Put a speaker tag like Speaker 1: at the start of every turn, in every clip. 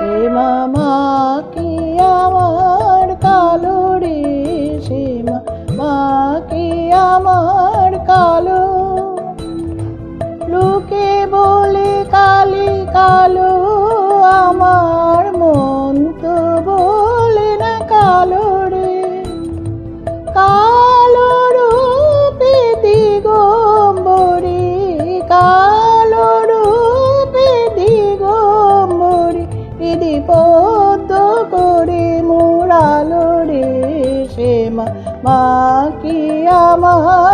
Speaker 1: সে মামা কি আমার কালো রে সে আমার কালো? লোকে বলে কালি কালো আমার তো করে মোড়ালো রে সে মা কি আমার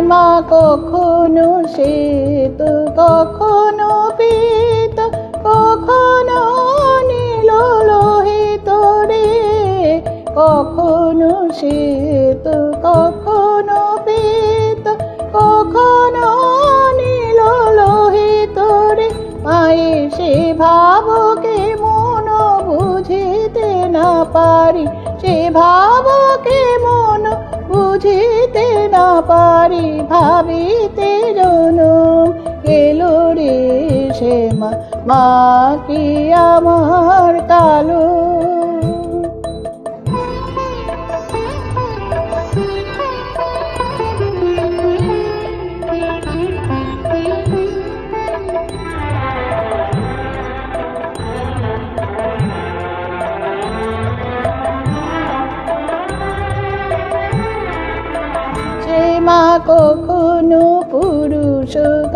Speaker 1: মা কখনো শীত কখনো পিত কখনো নীল লোহিত রে কখনো সে বুঝিতে না পারি ভাবিতে জনম এলো রে সে মা কি আমার কালো?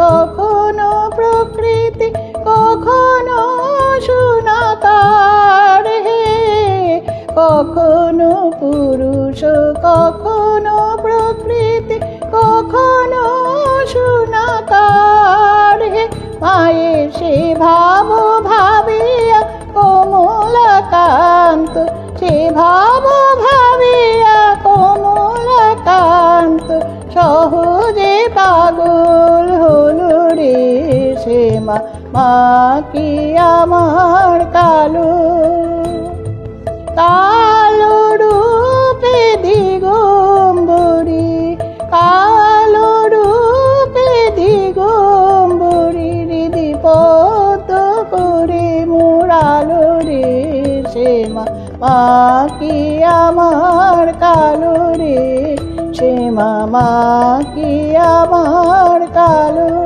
Speaker 1: কখনো প্রকৃতি, কখনো সুনাকার হে। কখনো পুরুষ, কখনো প্রকৃতি, কখনো সুনাকার হে। মায়ের সে ভাব ভাবিয়া কমলাকান্ত, সে ভাব ভাবিয়া মা কি আমার কালো? কালো রূপে দিগম্বরী, কালো রূপে দিগম্বরী হৃদি পত করে মোড়ালো রে সে মা কি আমার কালো রে সে মা কি আমার কালো?